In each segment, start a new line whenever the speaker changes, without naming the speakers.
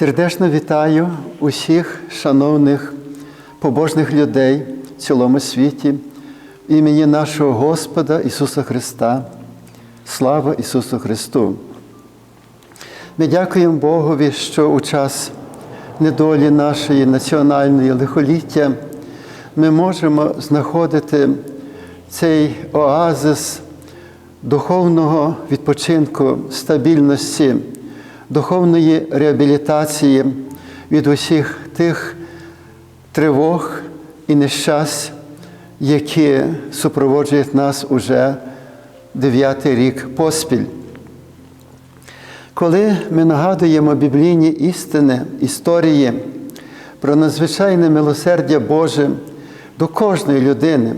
Сердечно вітаю усіх шановних побожних людей в цілому світі імені нашого Господа Ісуса Христа. Слава Ісусу Христу! Ми дякуємо Богові, що у час недолі нашої національної лихоліття ми можемо знаходити цей оазис духовного відпочинку, стабільності, духовної реабілітації від усіх тих тривог і нещасть, які супроводжують нас уже дев'ятий рік поспіль. Коли ми нагадуємо біблійні істини, історії про надзвичайне милосердя Боже до кожної людини,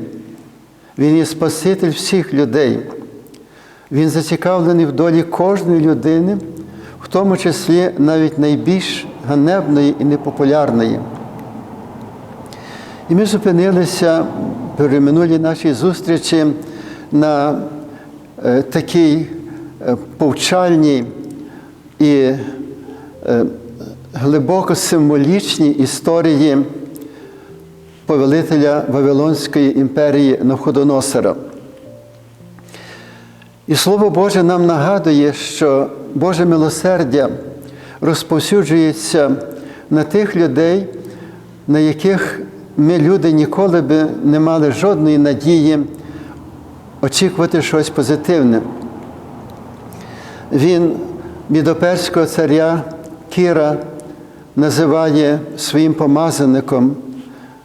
Він є Спаситель всіх людей. Він зацікавлений в долі кожної людини, тому числі навіть найбільш ганебної і непопулярної. І ми зупинилися при минулій нашій зустрічі на е, такій е, повчальній і е, глибоко символічній історії повелителя Вавилонської імперії Навходоносора. І Слово Боже нам нагадує, що Боже милосердя розповсюджується на тих людей, на яких ми, люди, ніколи би не мали жодної надії очікувати щось позитивне. Він мідоперського царя Кіра називає своїм помазаником,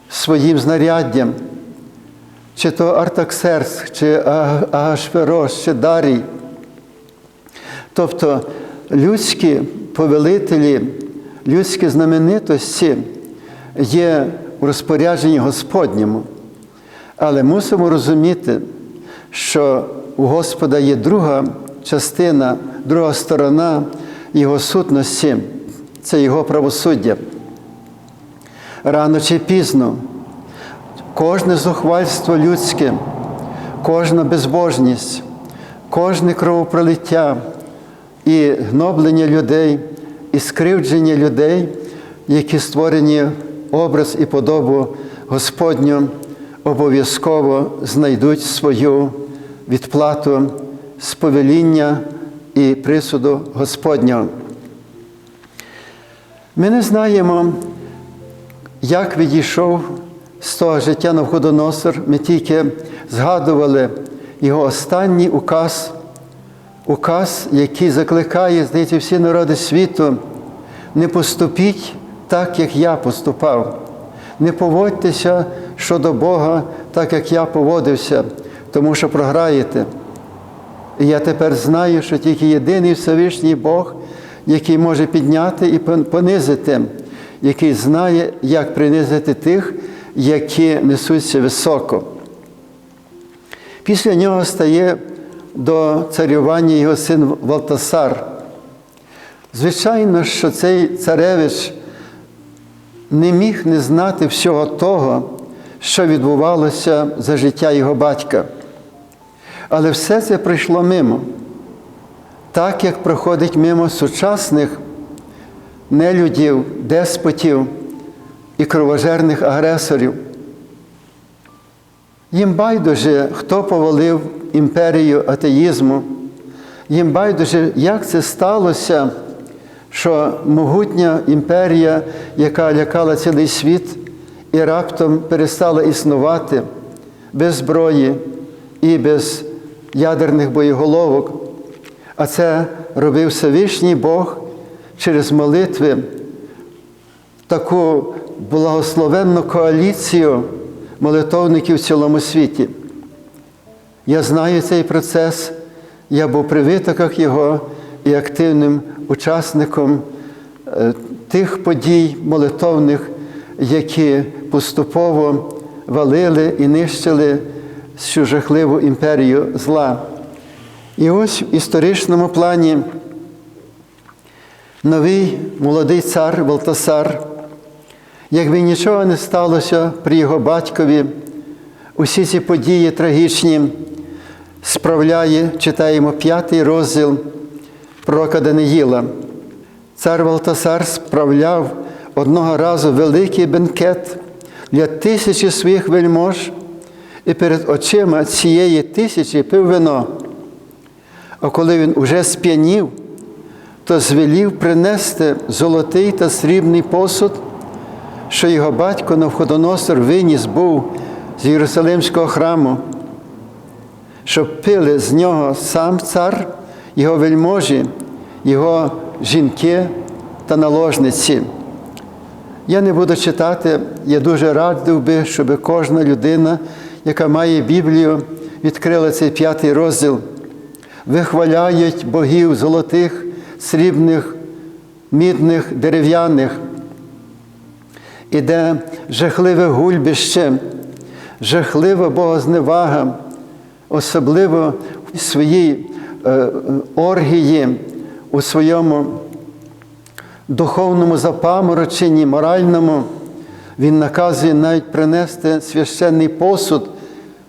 своїм знаряддям, чи то Артаксерс, чи Агашферош, чи Дарій. Тобто людські повелителі, людські знаменитості є у розпорядженні Господньому. Але мусимо розуміти, що у Господа є друга частина, друга сторона Його сутності це Його правосуддя. Рано чи пізно кожне зухвальство людське, кожна безбожність, кожне кровопролиття і гноблення людей, і скривдження людей, які створені образ і подобу Господню, обов'язково знайдуть свою відплату з повеління і присуду Господнього. Ми не знаємо, як відійшов з того життя Навходоносор, ми тільки згадували його останній указ, указ, який закликає, здається, всі народи світу, не поступіть так, як я поступав. Не поводьтеся щодо Бога, так як я поводився, тому що програєте. І я тепер знаю, що тільки єдиний Всевишній Бог, який може підняти і понизити, який знає, як принизити тих, які несуться високо. Після нього стає до царювання його син Валтасар. Звичайно, що цей царевич не міг не знати всього того, що відбувалося за життя його батька. Але все це прийшло мимо, так як проходить мимо сучасних нелюдів, деспотів і кровожерних агресорів. Їм байдуже, хто повалив імперію атеїзму, їм байдуже, як це сталося, що могутня імперія, яка лякала цілий світ, і раптом перестала існувати без зброї і без ядерних боєголовок. А це робив Всевишній Бог через молитви, таку благословенну коаліцію молитовників в цілому світі. Я знаю цей процес, я був при витоках його і активним учасником тих подій молитовних, які поступово валили і нищили цю жахливу імперію зла. І ось в історичному плані новий молодий цар Валтасар, якби нічого не сталося при його батькові, усі ці події трагічні справляє, читаємо п'ятий розділ пророка Даниїла. Цар Валтасар справляв одного разу великий бенкет для тисячі своїх вельмож і перед очима цієї тисячі пив вино. А коли він уже сп'янів, то звелів принести золотий та срібний посуд, що його батько Навходоносор виніс був з Єрусалимського храму, щоб пили з нього сам цар, його вельможі, його жінки та наложниці. Я не буду читати, я дуже радив би, щоб кожна людина, яка має Біблію, відкрила цей п'ятий розділ. Вихваляють богів золотих, срібних, мідних, дерев'яних. Іде жахливе гульбище, жахлива богозневага, особливо в своїй е, оргії, у своєму духовному запамороченні, моральному, він наказує навіть принести священний посуд,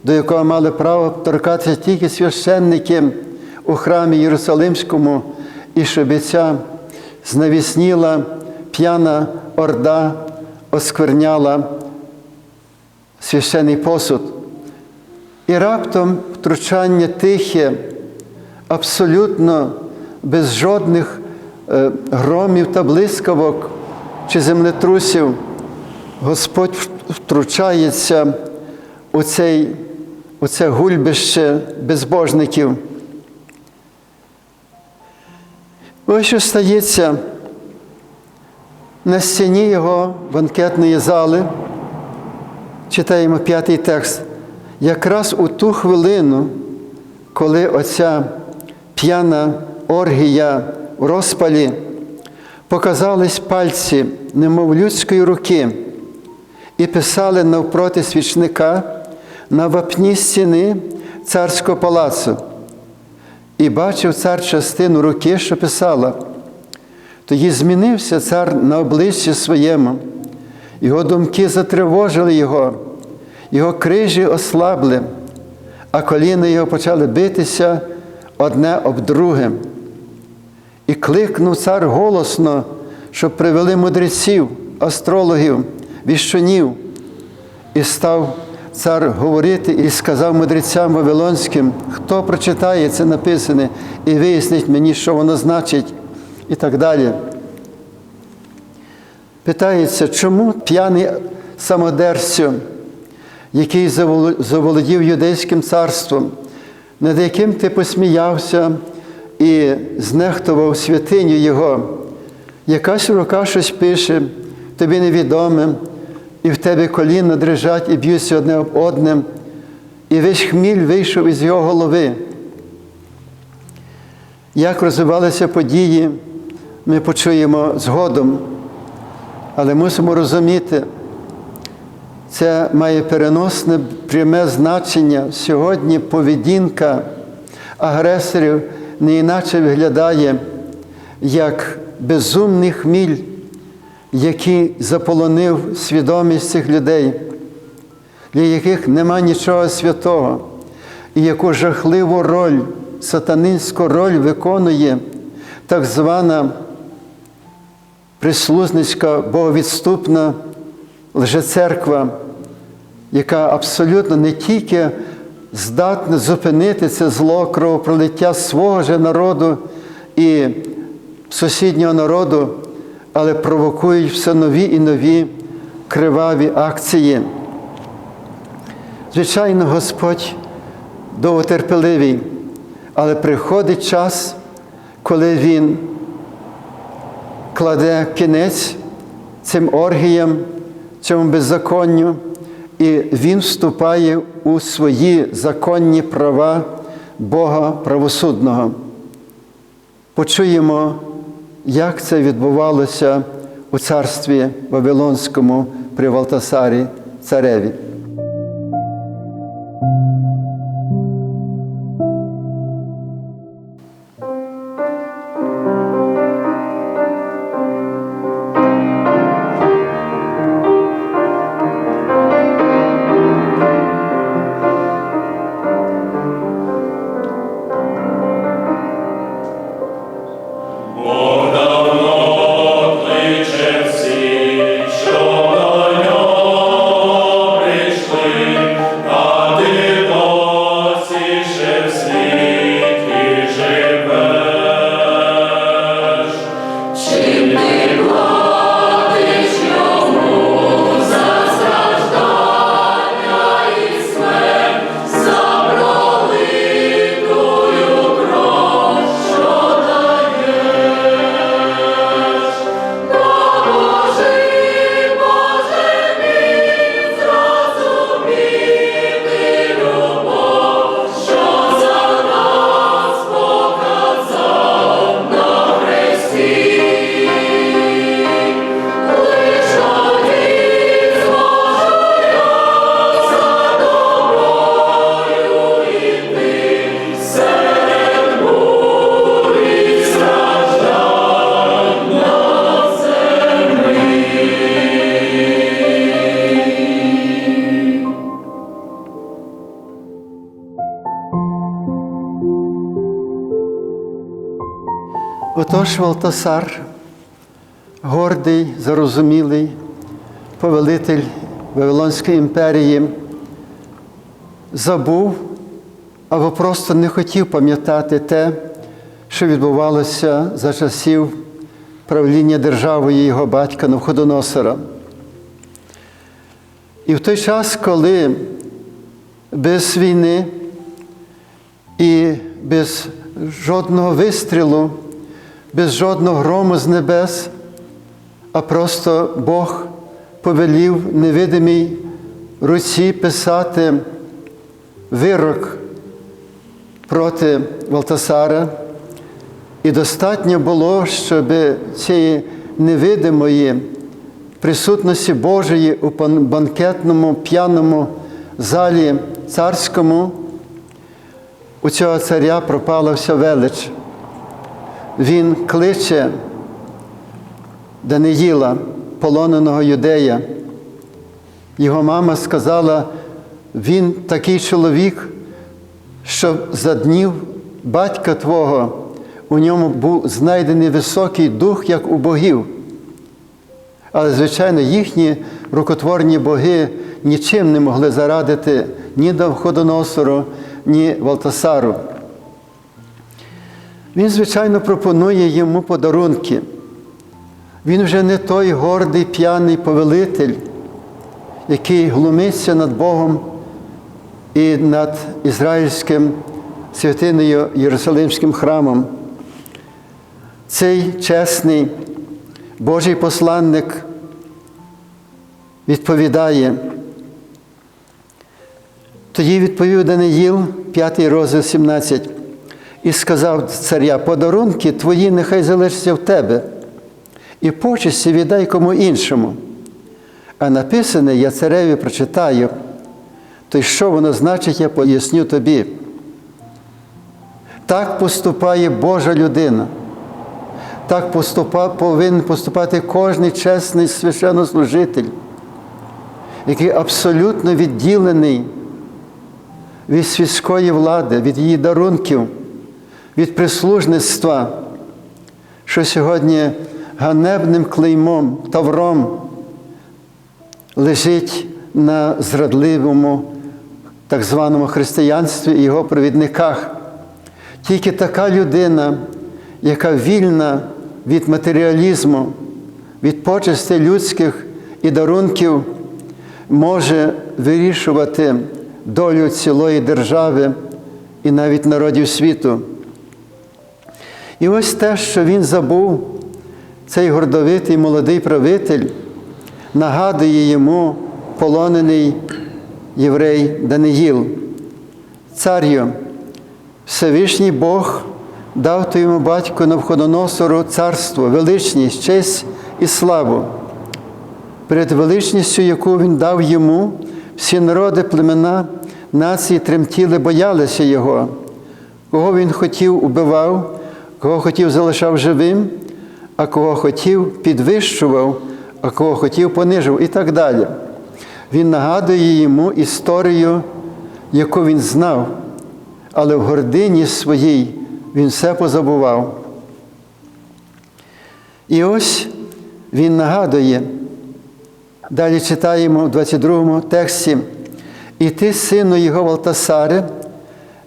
до якого мали право торкатися тільки священники у храмі Єрусалимському, і щоб ця знавісніла п'яна орда оскверняла священний посуд. І раптом втручання тихе, абсолютно без жодних е, громів та блискавок чи землетрусів, Господь втручається у, цей, у це гульбище безбожників. Ось що стається на стіні його банкетної зали, читаємо п'ятий текст, якраз у ту хвилину, коли оця п'яна оргія в розпалі, показались пальці, немов людської руки, і писали навпроти свічника на вапні стіни царського палацу. І бачив цар частину руки, що писала. Тоді змінився цар на обличчі своєму, його думки затривожили його, його крижі ослабли, а коліна його почали битися одне об друге. І кликнув цар голосно, щоб привели мудреців, астрологів, віщунів, і став цар говорити і сказав мудрецям Вавилонським, хто прочитає це написане і вияснить мені, що воно значить і так далі. Питається, чому п'яний самодерцю, який заволодів юдейським царством, над яким ти посміявся і знехтував святиню Його, якась рука щось пише, тобі невідоме, і в тебе коліна дрижать і б'ються одне об одним, і весь хміль вийшов із його голови. Як розвивалися події, ми почуємо згодом, але мусимо розуміти, це має переносне пряме значення. Сьогодні поведінка агресорів не іначе виглядає як безумний хміль, який заполонив свідомість цих людей, для яких нема нічого святого, і яку жахливу роль, сатанинську роль виконує так звана прислузницька боговідступна лжецерква, яка абсолютно не тільки здатна зупинити це зло кровопролиття свого же народу і сусіднього народу, але провокують все нові і нові криваві акції. Звичайно, Господь довготерпеливий, але приходить час, коли Він кладе кінець цим оргіям, цьому беззаконню, і Він вступає у свої законні права Бога правосудного. Почуємо, як це відбувалося у царстві Вавилонському при Валтасарі цареві. Отож Валтасар, гордий, зарозумілий, повелитель Вавилонської імперії, забув або просто не хотів пам'ятати те, що відбувалося за часів правління державою його батька Навходоносора. І в той час, коли без війни і без жодного вистрілу, без жодного грому з небес, а просто Бог повелів невидимій руці писати вирок проти Валтасара. І достатньо було, щоб цієї невидимої присутності Божої у банкетному п'яному залі царському у цього царя пропала вся велич. Він кличе Даниїла, полоненого юдея. Його мама сказала, він такий чоловік, що за днів батька твого у ньому був знайдений високий дух, як у богів. Але, звичайно, їхні рукотворні боги нічим не могли зарадити ні Навходоносору, ні Валтасару. Він, звичайно, пропонує йому подарунки. Він вже не той гордий п'яний повелитель, який глумиться над Богом і над ізраїльським святиною Єрусалимським храмом. Цей чесний Божий посланник відповідає. Тоді відповів Даниїл, 5 розділ 17, і сказав царя, подарунки твої нехай залишаться в тебе, і почесті віддай кому іншому. А написане, я цареві прочитаю, то й що воно значить, я поясню тобі. Так поступає Божа людина. Так поступа, повинен поступати кожен чесний священнослужитель, який абсолютно відділений від світської влади, від її дарунків, від прислужництва, що сьогодні ганебним клеймом, тавром лежить на зрадливому так званому християнстві і його провідниках. Тільки така людина, яка вільна від матеріалізму, від почестей людських і дарунків, може вирішувати долю цілої держави і навіть народів світу. І ось те, що він забув, цей гордовитий молодий правитель, нагадує йому полонений єврей Даниїл. Царю, Всевишній Бог дав твоєму батьку Навходоносору царство, величність, честь і славу. Перед величністю, яку він дав йому, всі народи, племена, нації тремтіли, боялися Його. Кого він хотів, убивав, кого хотів, залишав живим, а кого хотів, підвищував, а кого хотів, понижував і так далі. Він нагадує йому історію, яку він знав, але в гордині своїй він все позабував. І ось він нагадує, далі читаємо в 22 му тексті, і ти, сину його Валтасаре,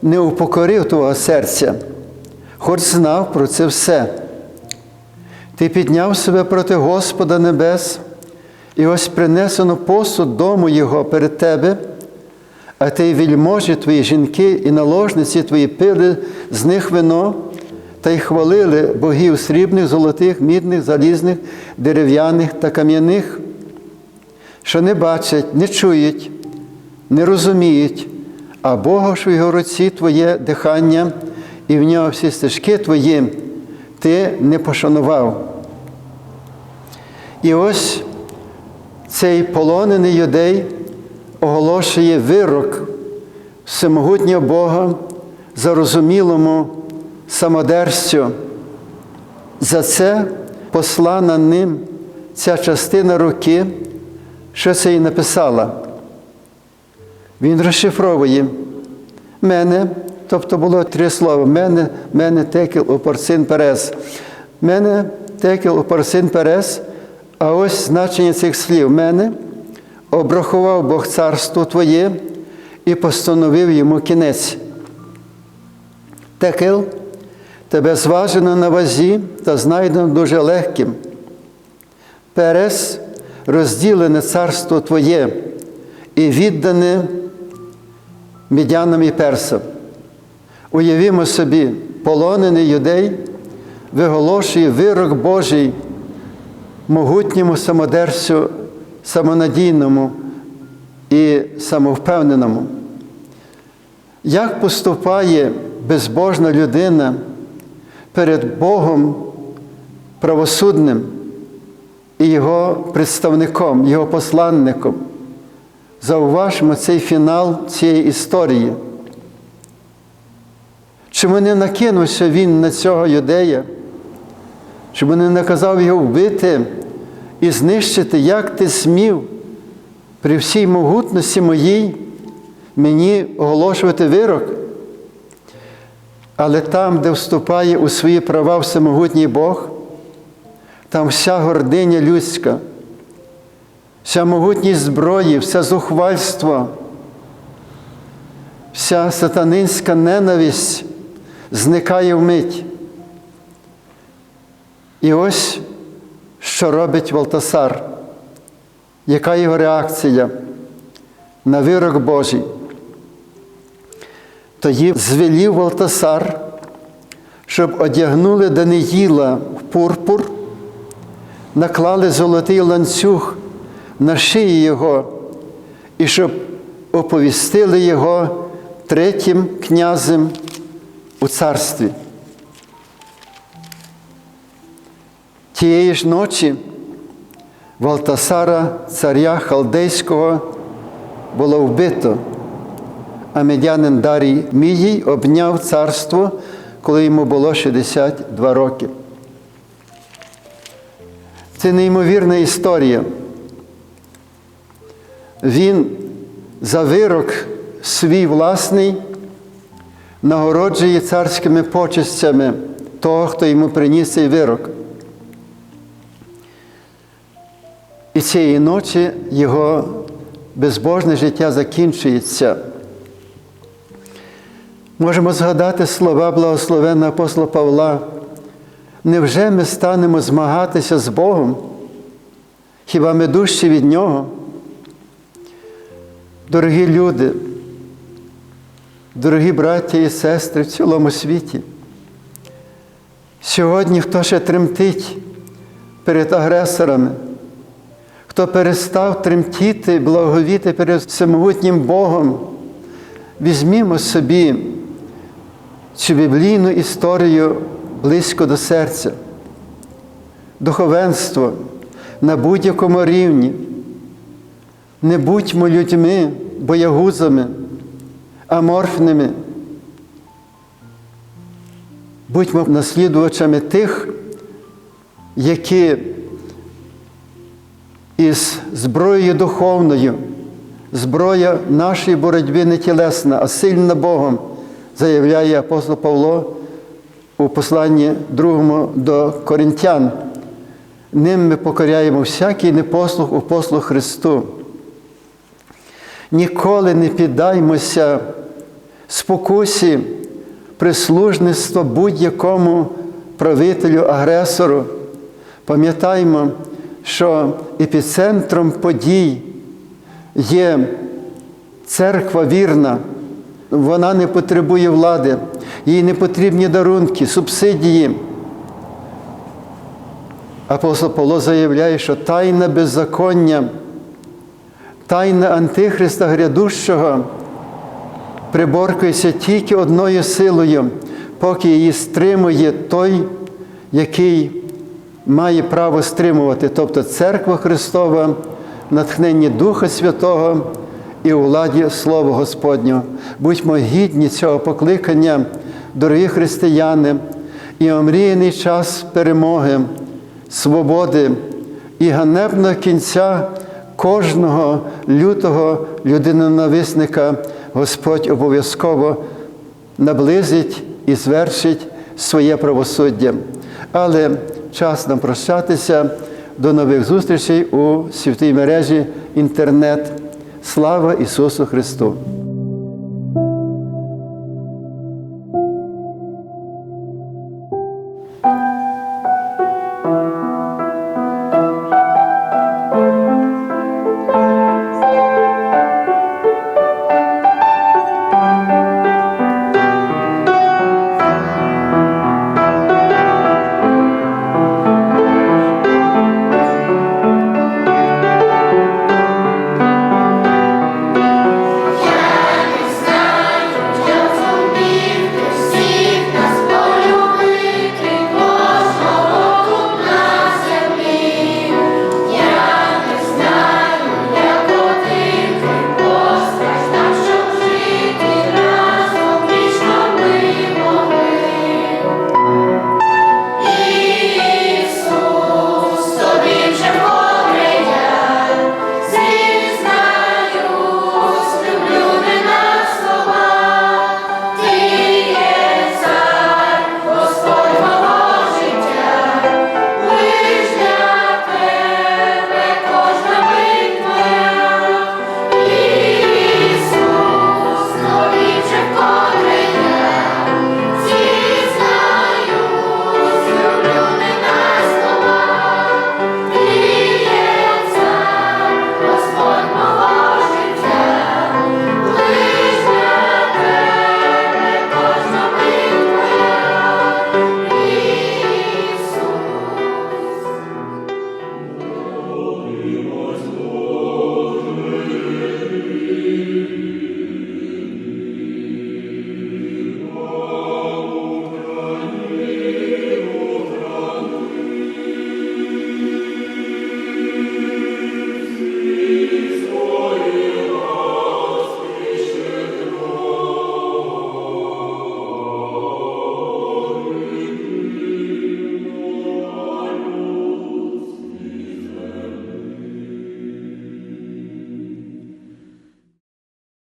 не упокорив твого серця, хоч знав про це все. Ти підняв себе проти Господа Небес, і ось принесено посуд дому Його перед тебе, а ти вільможі твої жінки і наложниці твої пили з них вино та й хвалили богів срібних, золотих, мідних, залізних, дерев'яних та кам'яних, що не бачать, не чують, не розуміють, а Бога ж в його руці твоє дихання, і в нього всі стежки твої ти не пошанував. І ось цей полонений юдей оголошує вирок всемогутнього Бога зарозумілому самодерцю. За це послана ним ця частина руки, що це і написала. Він розшифровує мене, тобто було три слова: мене, мене, текіл, опорцин, перес. Мене текел опорсин перес, а ось значення цих слів. Мене обрахував Бог царство Твоє і постановив йому кінець. Текел тебе зважено на вазі та знайдено дуже легким. Перес розділене царство Твоє і віддане мідянам і персам. Уявімо собі, полонений юдей виголошує вирок Божий могутньому самодерцю, самонадійному і самовпевненому. Як поступає безбожна людина перед Богом правосудним і Його представником, Його посланником? Зауважмо цей фінал цієї історії. Чому не накинувся він на цього юдея? Чому не наказав його вбити і знищити, як ти смів при всій могутності моїй мені оголошувати вирок? Але там, де вступає у свої права всемогутній Бог, там вся гординя людська, вся могутність зброї, все зухвальство, вся сатанинська ненависть зникає вмить. І ось що робить Валтасар, яка його реакція на вирок Божий. Тоді звелів Валтасар, щоб одягнули Даниїла в пурпур, наклали золотий ланцюг на шиї його, і щоб оповістили його третім князем у царстві. Тієї ж ночі Валтасара, царя Халдейського, було вбито, а медянин Дарій Мідій обняв царство, коли йому було 62 роки. Це неймовірна історія. Він за вирок свій власний нагороджує царськими почестями того, хто йому приніс цей вирок. І цієї ночі його безбожне життя закінчується. Можемо згадати слова благословенного апостола Павла. Невже ми станемо змагатися з Богом? Хіба ми дужчі від Нього? Дорогі люди, дорогі браття і сестри в цілому світі, сьогодні хто ще тремтить перед агресорами, хто перестав тремтіти, благовіти перед всемогутнім Богом, візьмімо собі цю біблійну історію близько до серця, духовенство на будь-якому рівні. Не будьмо людьми, боягузами, аморфними. Будьмо наслідувачами тих, які із зброєю духовною, зброя нашої боротьби не тілесна, а сильна Богом, заявляє апостол Павло у посланні другому до Коринтян. Ним ми покоряємо всякий непослух у послух Христу. Ніколи не піддаймося спокусі, прислужництва будь-якому правителю, агресору. Пам'ятаймо, що епіцентром подій є церква вірна, вона не потребує влади, їй не потрібні дарунки, субсидії. Апостол Павло заявляє, що тайна беззаконня, тайна Антихриста грядущого приборкується тільки одною силою, поки її стримує той, який має право стримувати, тобто Церква Христова, натхненні Духа Святого і у владі Слова Господнього. Будьмо гідні цього покликання, дорогі християни, і омріяний час перемоги, свободи і ганебного кінця кожного лютого людинонависника Господь обов'язково наблизить і звершить своє правосуддя. Але час нам прощатися. До нових зустрічей у святій мережі інтернет. Слава Ісусу Христу!